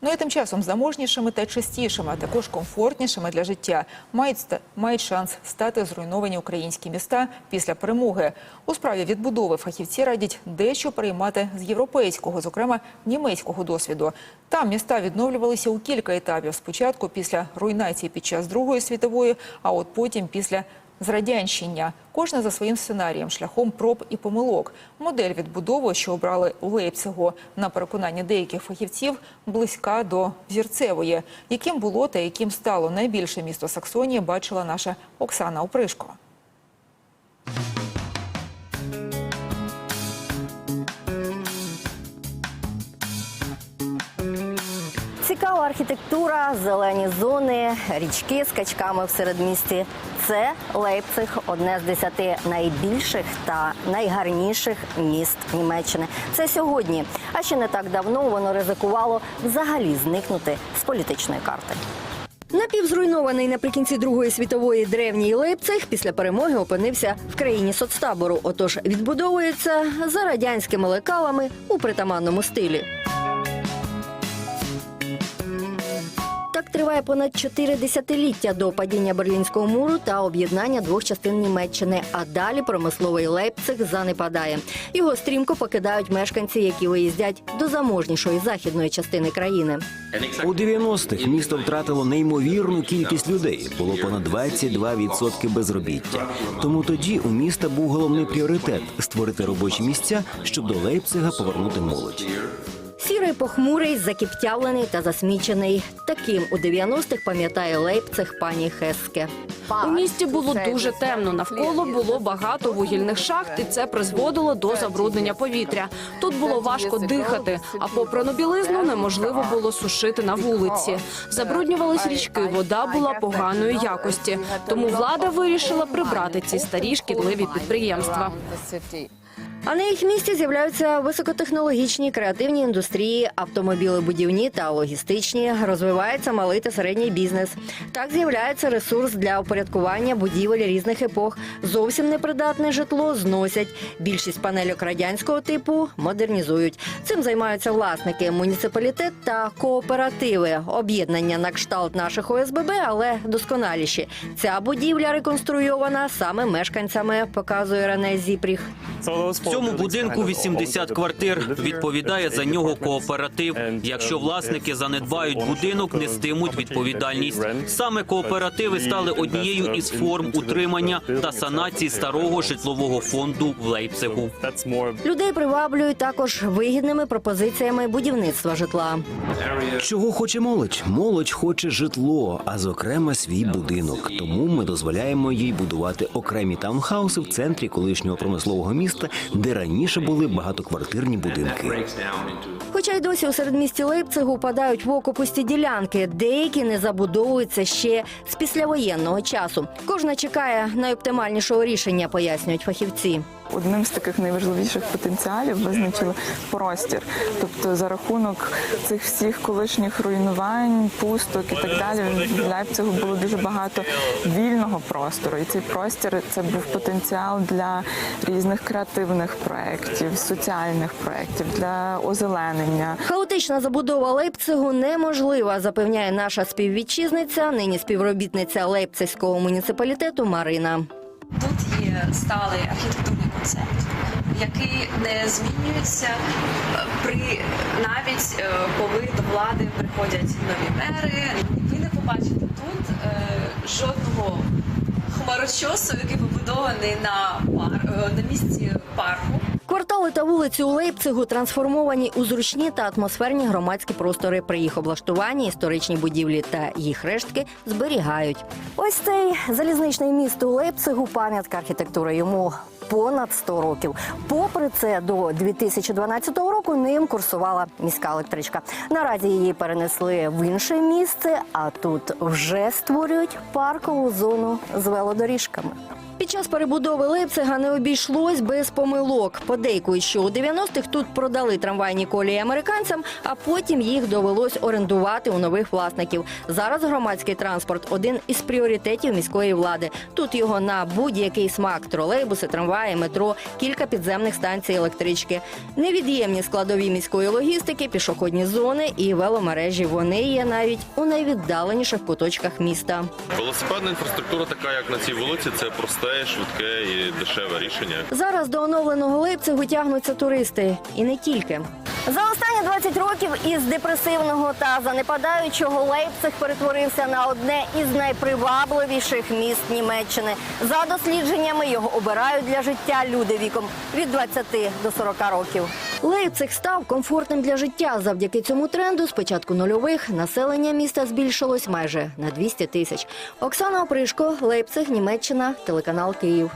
Ну і тим часом заможнішими та чистішими, а також комфортнішими для життя мають мають шанс стати зруйновані українські міста після перемоги. У справі відбудови фахівці радять дещо переймати з європейського, зокрема німецького досвіду. Там міста відновлювалися у кілька етапів. Спочатку після руйнації під час Другої світової, а от потім після зрадянщення. Кожна за своїм сценарієм, шляхом проб і помилок. Модель відбудови, що обрали у Лейпцигу, на переконання деяких фахівців, близька до зірцевої. Яким було та яким стало найбільше місто Саксонії, бачила наша Оксана Опришко. Цікава архітектура, зелені зони, річки з качками в середмісті. Це Лейпциг – одне з десяти найбільших та найгарніших міст Німеччини. Це сьогодні. А ще не так давно воно ризикувало взагалі зникнути з політичної карти. Напівзруйнований наприкінці Другої світової древній Лейпциг після перемоги опинився в країні соцтабору. Отож відбудовується за радянськими лекалами у притаманному стилі. Триває понад чотири десятиліття до падіння Берлінського муру та об'єднання двох частин Німеччини. А далі промисловий Лейпциг занепадає. Його стрімко покидають мешканці, які виїздять до заможнішої західної частини країни. У 90-х місто втратило неймовірну кількість людей. Було понад 22% безробіття. Тому тоді у міста був головний пріоритет створити робочі місця, щоб до Лейпцига повернути молодь. Сірий похмурий, закіптявлений та засмічений. Таким у 90-х пам'ятає Лейпциг пані Хеске. У місті було дуже темно. Навколо було багато вугільних шахт, і це призводило до забруднення повітря. Тут було важко дихати, а попри білизну неможливо було сушити на вулиці. Забруднювались річки, вода була поганої якості. Тому влада вирішила прибрати ці старі шкідливі підприємства. А на їх місці з'являються високотехнологічні креативні індустрії, автомобілебудівні та логістичні. Розвивається малий та середній бізнес. Так з'являється ресурс для упорядкування будівель різних епох. Зовсім непридатне житло зносять. Більшість панельок радянського типу модернізують. Цим займаються власники, муніципалітет та кооперативи. Об'єднання на кшталт наших ОСББ, але досконаліші. Ця будівля реконструйована саме мешканцями, показує Рене Зіпріх. Цьому будинку 80 квартир. Відповідає за нього кооператив. Якщо власники занедбають будинок, нестимуть відповідальність. Саме кооперативи стали однією із форм утримання та санації старого житлового фонду в Лейпцигу. Людей приваблюють також вигідними пропозиціями будівництва житла. Чого хоче молодь? Молодь хоче житло, а зокрема свій будинок. Тому ми дозволяємо їй будувати окремі таунхауси в центрі колишнього промислового міста, де раніше були багатоквартирні будинки. Хоча й досі у середмісті Лейпцигу падають в око пусті ділянки, деякі не забудовуються ще з післявоєнного часу. Кожна чекає найоптимальнішого рішення, пояснюють фахівці. Одним з таких найважливіших потенціалів визначили простір. Тобто за рахунок цих всіх колишніх руйнувань, пусток і так далі, в Лейпцигу було дуже багато вільного простору. І цей простір це був потенціал для різних креативних проєктів, соціальних проєктів, для озеленення. Хаотична забудова Лейпцигу неможлива, запевняє наша співвітчизниця, нині співробітниця Лейпцизького муніципалітету Марина. Тут є сталий архітектурний концепт, який не змінюється при навіть е, коли до влади приходять нові мери. Ви не побачите тут е, жодного хмарочосу, який побудований на пар е, на місці парку. Квартали та вулиці у Лейпцигу трансформовані у зручні та атмосферні громадські простори. При їх облаштуванні історичні будівлі та їх рештки зберігають. Ось цей залізничний міст у Лейпцигу пам'ятка архітектури йому. Понад 100 років. Попри це, до 2012 року ним курсувала міська електричка. Наразі її перенесли в інше місце, а тут вже створюють паркову зону з велодоріжками. Під час перебудови Лейпцига не обійшлось без помилок. Подейкують, що у 90-х тут продали трамвайні колії американцям, а потім їх довелось орендувати у нових власників. Зараз громадський транспорт один із пріоритетів міської влади. Тут його на будь-який смак: тролейбуси, трамваї, метро, кілька підземних станцій електрички. Невід'ємні складові міської логістики, пішохідні зони і веломережі. Вони є навіть у найвіддаленіших куточках міста. Велосипедна інфраструктура, така як на цій вулиці, це просте, швидке і дешеве рішення. Зараз до оновленого Лейпцигу тягнуться туристи. І не тільки. За останні 20 років із депресивного та занепадаючого Лейпциг перетворився на одне із найпривабливіших міст Німеччини. За дослідженнями його обирають для життя люди віком від 20 до 40 років. Лейпциг став комфортним для життя. Завдяки цьому тренду з початку нульових населення міста збільшилось майже на 200 тисяч. Оксана Опришко, Лейпциг, Німеччина, телеканал Київ.